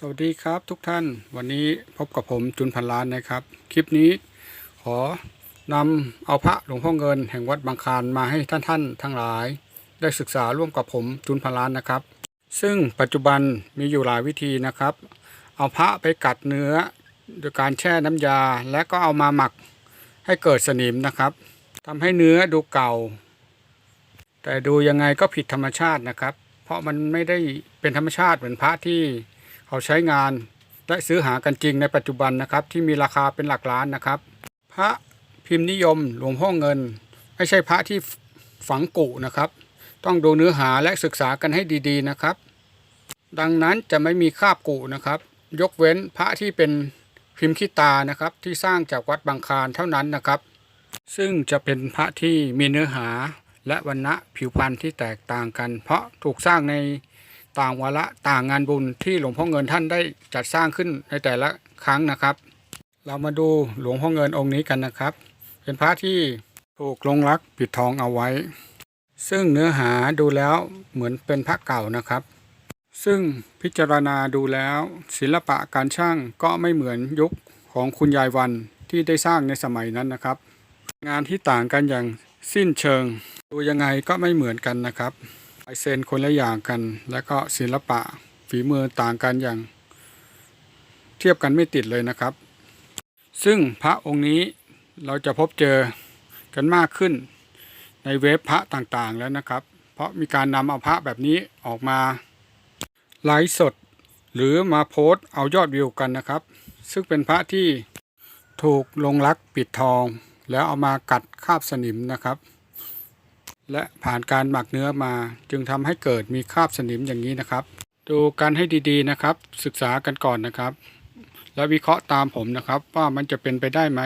สวัสดีครับทุกท่านวันนี้พบกับผมจุนพันล้านนะครับ คลิปนี้ขอนำเอาพระหลวงพ่อเงินแห่งวัดบางคานมาให้ท่านท่านทั้งหลาย ได้ศึกษาร่วมกับผมจุนพันล้านนะครับ ซึ่งปัจจุบันมีอยู่หลายวิธีนะครับ เอาพระไปกัดเนื้อโดยการแช่น้ำยาและก็เอามาหมักให้เกิดสนิมนะครับทำให้เนื้อดูเก่า แต่ดูยังไงก็ผิดธรรมชาตินะครับ เพราะมันไม่ได้เป็นธรรมชาติเหมือนพระที่ เขาใช้งานและซื้อหากันจริงในปัจจุบันนะครับ ที่มีราคาเป็นหลักล้านนะครับ พระพิมพ์นิยมหลวงพ่อเงิน ไม่ใช่พระที่ฝังกุนะครับ ต้องดูเนื้อหาและศึกษากันให้ดีๆนะครับ ดังนั้นจะไม่มีคาบกุนะครับ ยกเว้นพระที่เป็นพิมพ์ขี้ตานะครับ ที่สร้างจากวัดบางคานเท่านั้นนะครับ ซึ่งจะเป็นพระที่มีเนื้อหาและวรรณะผิวพรรณที่แตกต่างกัน เพราะถูกสร้างใน ต่างวาระต่างงานบุญที่หลวงพ่อเงินท่านได้จัดสร้างขึ้นในแต่ละครั้งนะครับ เรามาดูหลวงพ่อเงินองค์นี้กันนะครับ เป็นพระที่ถูกลงรักปิดทองเอาไว้ ซึ่งเนื้อหาดูแล้วเหมือนเป็นพระเก่านะครับ ซึ่งพิจารณาดูแล้วศิลปะการช่างก็ไม่เหมือนยุคของคุณยายวันที่ได้สร้างในสมัยนั้นนะครับ งานที่ต่างกันอย่างสิ้นเชิง ดูยังไงก็ไม่เหมือนกันนะครับ ลายเซ็นคนละอย่างกัน แล้วก็ศิลปะฝีมือต่างกันอย่างเทียบกันไม่ติดเลยนะครับ ซึ่งพระองค์นี้เราจะพบเจอกันมากขึ้นในเว็บพระต่างๆแล้วนะครับ เพราะมีการนำเอาพระแบบนี้ออกมาไลฟ์สด หรือมาโพสต์เอายอดวิวกันนะครับ ซึ่งเป็นพระที่ถูกลงรักปิดทอง แล้วเอามากัดคาบสนิมนะครับ และผ่านการหมักเนื้อมา จึงทำให้เกิดมีคราบสนิมอย่างนี้นะครับ ดูกันให้ดีๆนะครับ ศึกษากันก่อนนะครับ แล้ววิเคราะห์ตามผมนะครับ ว่ามันจะเป็นไปได้ไหม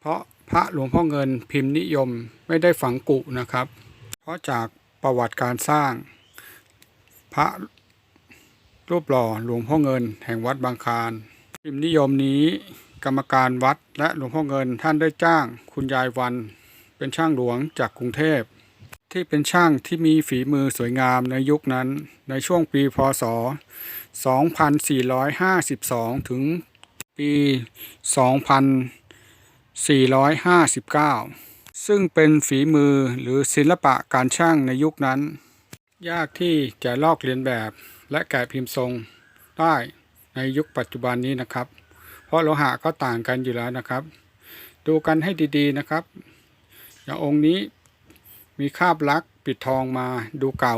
เพราะพระหลวงพ่อเงินพิมพ์นิยมไม่ได้ฝังกุนะครับ เพราะจากประวัติการสร้าง พระรูปหล่อหลวงพ่อเงิน แห่งวัดบางคานพิมพ์นิยมนี้กรรมการวัดและหลวงพ่อเงินท่านได้จ้างคุณยายวัน เป็นช่างหลวงจากกรุงเทพ ที่เป็นช่างที่มีฝีมือสวยงามในยุคนั้นในช่วงปีพศ 2452 ถึงปี 2459 ซึ่งเป็นฝีมือหรือศิลปะการช่างในยุคนั้น ยากที่จะลอกเลียนแบบและแกะพิมพ์ทรงได้ในยุคปัจจุบันนี้นะครับ เพราะโลหะก็ต่างกันอยู่แล้วนะครับ ดูกันให้ดีๆนะครับ อย่างองค์นี้ มีคาบลักปิดทองมาดูเก่า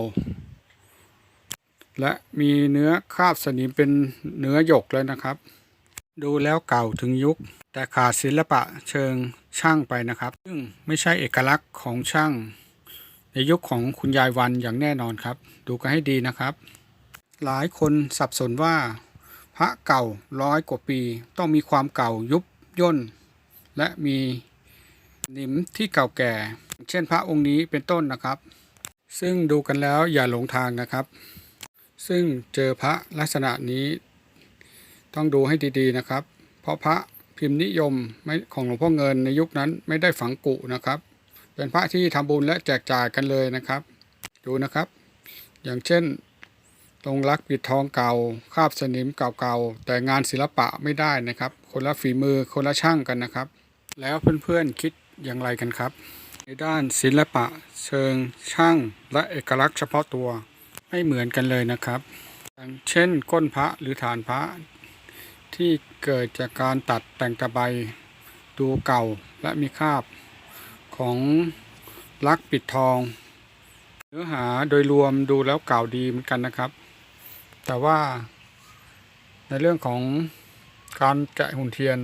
และมีเนื้อคาบสนิมเป็นเนื้อหยกเลยนะครับ ดูแล้วเก่าถึงยุค แต่ขาดศิลปะเชิงช่างไปนะครับ ซึ่งไม่ใช่เอกลักษณ์ของช่าง ในยุคของคุณยายวันอย่างแน่นอนครับ ดูกันให้ดีนะครับ หลายคนสับสนว่า พระเก่าร้อยกว่าปี ต้องมีความเก่ายุบย่นและมี นิมที่เก่าแก่ เช่นพระองค์นี้เป็นต้นนะครับ ซึ่งดูกันแล้วอย่าหลงทางนะครับ ซึ่งเจอพระลักษณะนี้ ต้องดูให้ดีๆนะครับ เพราะพระพิมพ์นิยมไม่ของหลวงพ่อเงินในยุคนั้นไม่ได้ฝังกุนะครับ เป็นพระที่ทำบุญและแจกจ่ายกันเลยนะครับ ดูนะครับ อย่างเช่นตรงรักปิดทองเก่าคาบสนิมเก่าๆแต่งานศิลปะไม่ได้นะครับ คนละฝีมือคนละช่างกันนะครับ แล้วเพื่อนๆคิด อย่างไรกันครับ ในด้านศิลปะเชิงช่างและเอกลักษณ์เฉพาะตัวไม่เหมือนกันเลยนะครับอย่างเช่นก้นพระหรือฐานพระ ที่เกิดจากการตัดแต่งตะไบดูเก่าและมีคาบของลักปิดทอง เนื้อหาโดยรวมดูแล้วเก่าดีเหมือนกันนะครับ แต่ว่าในเรื่องของการแกะหุ่นเทียน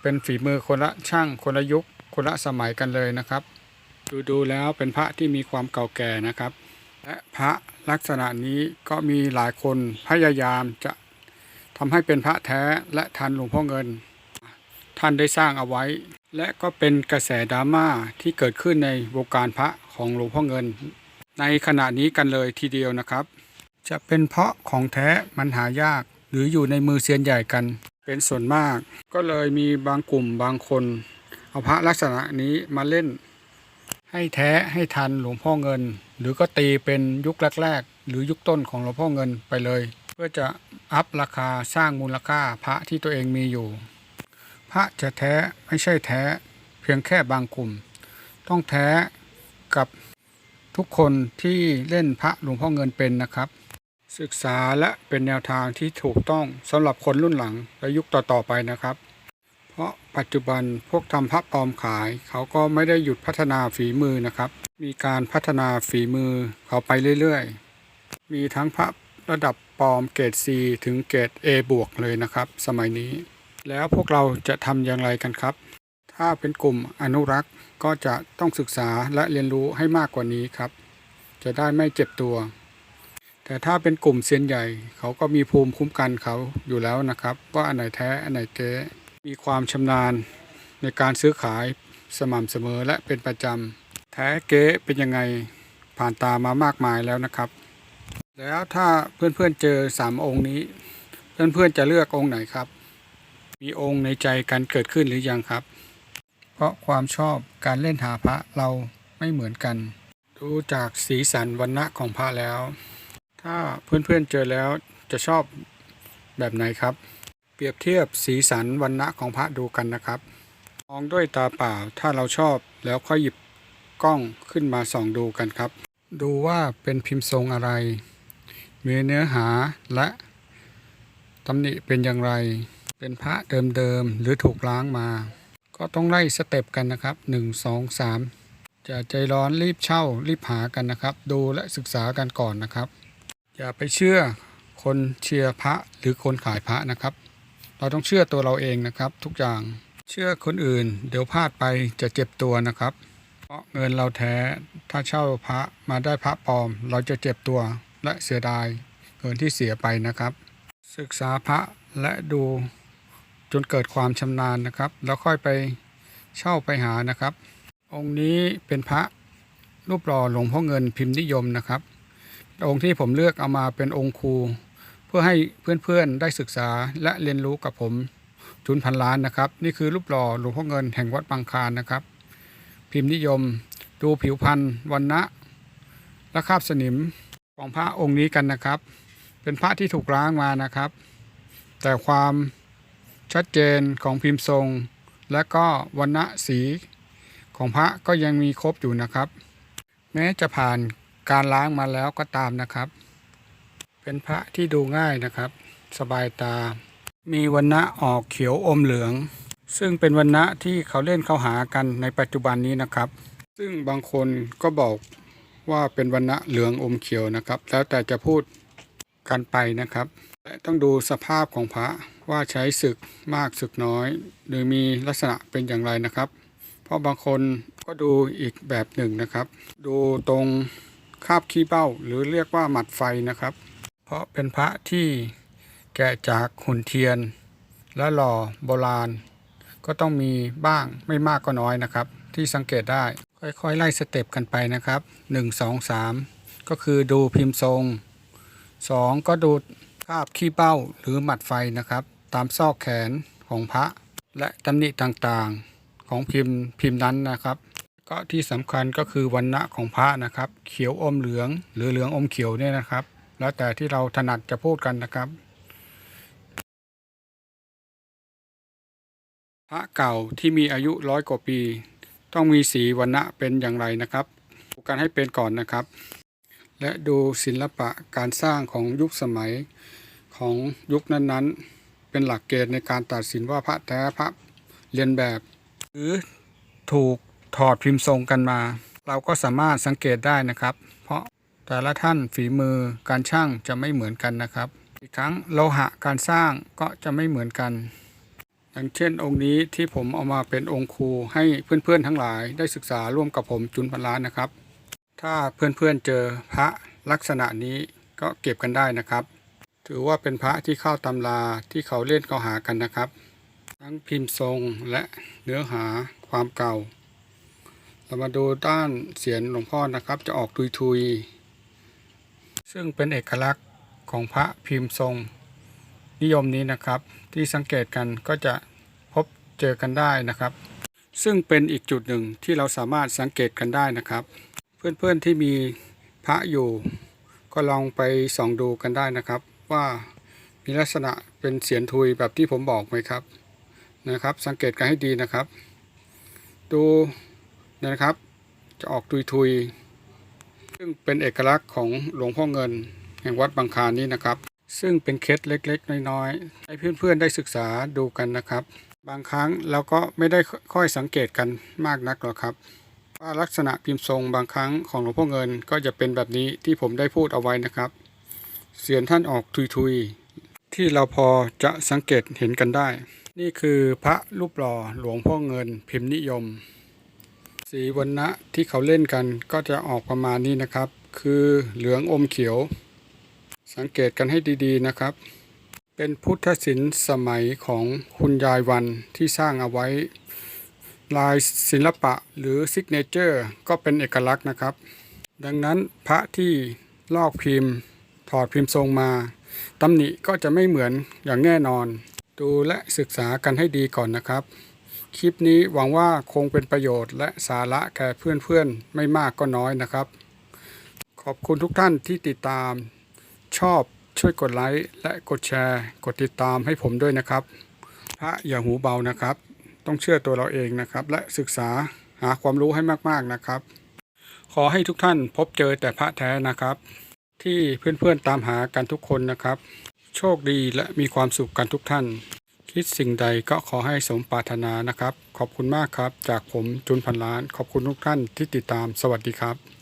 เป็นฝีมือคนละช่างคนละยุค คนละสมัยกันเลยนะครับ ดูดูแล้วเป็นพระที่มีความเก่าแก่นะครับ และพระลักษณะนี้ก็มีหลายคนพยายามจะทำให้เป็นพระแท้และทันหลวงพ่อเงิน ท่านได้สร้างเอาไว้ และก็เป็นกระแสดราม่าที่เกิดขึ้นในวงการพระของหลวงพ่อเงิน ในขณะนี้กันเลยทีเดียวนะครับ จะเป็นเพราะของแท้มันหายากหรืออยู่ในมือเซียนใหญ่กัน เป็นส่วนมาก ก็เลยมีบางกลุ่มบางคน เอาพระลักษณะนี้มาเล่น ให้แท้ให้ทันหลวงพ่อเงิน หรือก็ตีเป็นยุคแรกๆ หรือยุคต้นของหลวงพ่อเงินไปเลย เพื่อจะอัพราคาสร้างมูลค่าพระที่ตัวเองมีอยู่ พระจะแท้ไม่ใช่แท้ เพียงแค่บางกลุ่ม ต้องแท้กับทุกคนที่เล่นพระหลวงพ่อเงินเป็นนะครับ ศึกษาและเป็นแนวทางที่ถูกต้องสำหรับคนรุ่นหลังและยุคต่อๆไปนะครับ ปัจจุบันพวกทำพระปลอมขาย เขาก็ไม่ได้หยุดพัฒนาฝีมือนะครับ มีการพัฒนาฝีมือเขาไปเรื่อยๆ มีทั้งพระระดับปลอมเกรด C ถึงเกรด A บวกเลยนะครับ สมัยนี้ แล้วพวกเราจะทำอย่างไรกันครับ ถ้าเป็นกลุ่มอนุรักษ์ก็จะต้องศึกษาและเรียนรู้ให้มากกว่านี้ครับ จะได้ไม่เจ็บตัว แต่ถ้าเป็นกลุ่มเซียนใหญ่ เขาก็มีภูมิคุ้มกันเขาอยู่แล้วนะครับ ว่าอันไหนแท้อันไหนเก๊ มีความชำนาญในการซื้อขายสม่ำเสมอและเป็นประจำแท้เก๊เป็นยังไงผ่านตามามากมายแล้วนะครับ แล้วถ้าเพื่อนๆเจอสามองค์นี้ เพื่อนๆจะเลือกองค์ไหนครับ มีองค์ในใจกันเกิดขึ้นหรือยังครับ เพราะความชอบการเล่นหาพระเราไม่เหมือนกัน ดูจากสีสันวันณะของพระแล้ว ถ้าเพื่อนๆเจอแล้วจะชอบแบบไหนครับ รียบเทียบสีสันวันณะของพระดูกันนะครับ มองด้วยตาเปล่าถ้าเราชอบแล้วค่อยหยิบกล้องขึ้นมาส่องดูกันครับ ดูว่าเป็นพิมพ์ทรงอะไร มีเนื้อหาและตำหนิเป็นอย่างไร เป็นพระเดิมๆหรือถูกล้างมา ก็ต้องไล่สเต็ปกันนะครับ 1 2 3 จะใจร้อนรีบเช่ารีบหากันนะครับ ดูและศึกษากันก่อนนะครับ อย่าไปเชื่อคนเชียร์พระหรือคนขายพระนะครับ เราต้องเชื่อตัวเราเองนะครับ ทุกอย่างเชื่อคนอื่น เดี๋ยวพลาดไปจะเจ็บตัวนะครับ เพราะเงินเราแท้ถ้าเช่าพระมาได้พระปลอม เราจะเจ็บตัวและเสียดายเงินที่เสียไปนะครับ ศึกษาพระและดูจนเกิดความชำนาญนะครับ แล้วค่อยไปเช่าไปหานะครับ องค์นี้เป็นพระรูปหล่อหลวงพ่อเงินพิมพ์นิยมนะครับ องค์ที่ผมเลือกเอามาเป็นองค์ครู พื่อให้เพื่อนๆได้ศึกษาและเรียนรู้กับผมจุนพันล้านนะครับ นี่คือรูปหล่อหลวงพ่อเงินแห่งวัดบางคานนะครับ พิมพ์นิยม ดูผิวพรรณวันนะและคาบสนิมของพระองค์นี้กันนะครับ เป็นพระที่ถูกล้างมานะครับ แต่ความชัดเจนของพิมพ์ทรง และก็วันณะสีของพระก็ยังมีครบอยู่นะครับ แม้จะผ่านการล้างมาแล้วก็ตามนะครับ เป็นพระที่ดูง่ายนะครับ สบายตา มีวันณะออกเขียวอมเหลือง ซึ่งเป็นวันณะที่เขาเล่นเข้าหากันในปัจจุบันนี้นะครับ ซึ่งบางคนก็บอกว่าเป็นวันณะเหลืองอมเขียวนะครับ แล้วแต่จะพูดกันไปนะครับ และต้องดูสภาพของพระว่าใช้ศึกมากศึกน้อย หรือมีลักษณะเป็นอย่างไรนะครับ เพราะบางคนก็ดูอีกแบบหนึ่งนะครับ ดูตรงคาบขี้เบ้าหรือเรียกว่าหมัดไฟนะครับ ราะเป็นพระที่แกะจากหุ่นเทียน และหล่อโบราณ ก็ต้องมีบ้างไม่มากก็น้อยนะครับ ที่สังเกตได้ค่อยๆ ไล่สเต็ปกันไปนะครับ 1 2 3 ก็คือดูพิมพ์ทรง 2 ก็ดูคาบขี้เบ้าหรือหมัดไฟนะครับ ตามซอกแขนของพระและตำหนิต่างๆของพิมพ์พิมพ์นั้นนะครับ ก็ที่สำคัญก็คือวันณะของพระนะครับ เขียวอมเหลืองหรือเหลืองอมเขียวเนี่ยนะครับ แล้วแต่ที่เราถนัดจะพูดกันนะครับ พระเก่าที่มีอายุร้อยกว่าปี ต้องมีสีวันณะเป็นอย่างไรนะครับดูกันให้เป็นก่อนนะครับ และดูศิลปะการสร้างของยุคสมัยของยุคนั้นๆ เป็นหลักเกณฑ์ในการตัดสินว่าพระแท้พระเรียนแบบ หรือถูกถอดพิมพ์ทรงกันมา เราก็สามารถสังเกตได้นะครับ แต่ละท่านฝีมือการช่างจะไม่เหมือนกันนะครับ อีกทั้งโลหะการสร้างก็จะไม่เหมือนกัน อย่างเช่นองค์นี้ที่ผมเอามาเป็นองค์ครูให้เพื่อนๆทั้งหลายได้ศึกษาร่วมกับผมจุนพันล้านนะครับ ถ้าเพื่อนๆเจอพระลักษณะนี้ก็เก็บกันได้นะครับ ถือว่าเป็นพระที่เข้าตำราที่เขาเล่นเขาหากันนะครับ ทั้งพิมพ์ทรงและเนื้อหาความเก่าเรามาดูด้านเสียนหลวงพ่อนะครับ จะออกทุยๆ ซึ่งเป็นเอกลักษณ์ของพระพิมพ์ทรง นิยมนี้นะครับ ที่สังเกตกันก็จะพบเจอกันได้นะครับ ซึ่งเป็นอีกจุดหนึ่งที่เราสามารถสังเกตกันได้นะครับ เพื่อนๆที่มีพระอยู่ ก็ลองไปส่องดูกันได้นะครับ ว่ามีลักษณะเป็นเสียนทุยแบบที่ผมบอกไหมครับนะครับ สังเกตกันให้ดีนะครับ ดูนะครับ จะออกทุยๆ ซึ่งเป็นเอกลักษณ์ของหลวงพ่อเงิน แห่งวัดบางคานนี้นะครับ ซึ่งเป็นเคล็ดเล็กๆ น้อยๆ ให้เพื่อนๆได้ศึกษาดูกันนะครับ บางครั้งเราก็ไม่ได้ค่อยสังเกตกันมากนักหรอกครับว่าลักษณะพิมพ์ทรงบางครั้งของหลวงพ่อเงินก็จะเป็นแบบนี้ที่ผมได้พูดเอาไว้นะครับ เสียงท่านออกทุยๆ ที่เราพอจะสังเกตเห็นกันได้ นี่คือพระรูปหล่อหลวงพ่อเงินพิมพ์นิยม สีวันณะที่เขาเล่นกันก็จะออกประมาณนี้นะครับ คือเหลืองอมเขียว สังเกตกันให้ดีๆนะครับ เป็นพุทธศิลป์สมัยของคุณยายวันที่สร้างเอาไว้ ลายศิลปะหรือซิกเนเจอร์ก็เป็นเอกลักษณ์นะครับ ดังนั้นพระที่ลอกพิมพ์ ถอดพิมพ์ทรงมาตำหนิก็จะไม่เหมือนอย่างแน่นอน ดูและศึกษากันให้ดีก่อนนะครับ คลิปนี้หวังว่าคงเป็นประโยชน์และสาระแก่เพื่อนๆ ไม่มากก็น้อยนะครับ ขอบคุณทุกท่านที่ติดตาม ชอบช่วยกดไลค์และกดแชร์ กดติดตามให้ผมด้วยนะครับ พระอย่าหูเบานะครับ ต้องเชื่อตัวเราเองนะครับ และศึกษาหาความรู้ให้มากๆนะครับ ขอให้ทุกท่านพบเจอแต่พระแท้นะครับ ที่เพื่อนๆตามหากันทุกคนนะครับ โชคดีและมีความสุขกันทุกท่าน คิดสิ่งใดก็ขอให้สมปรารถนานะครับ ขอบคุณมากครับ จากผมจุนพันล้าน ขอบคุณทุกท่านที่ติดตามสวัสดีครับ